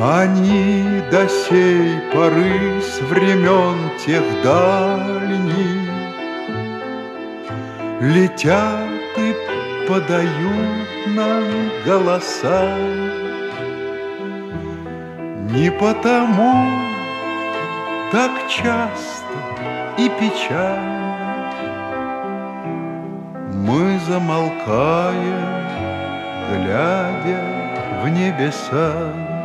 Они до сей поры с времен тех дальних Летят и подают нам голоса Не потому так часто и печально Мы замолкаем, глядя в небеса.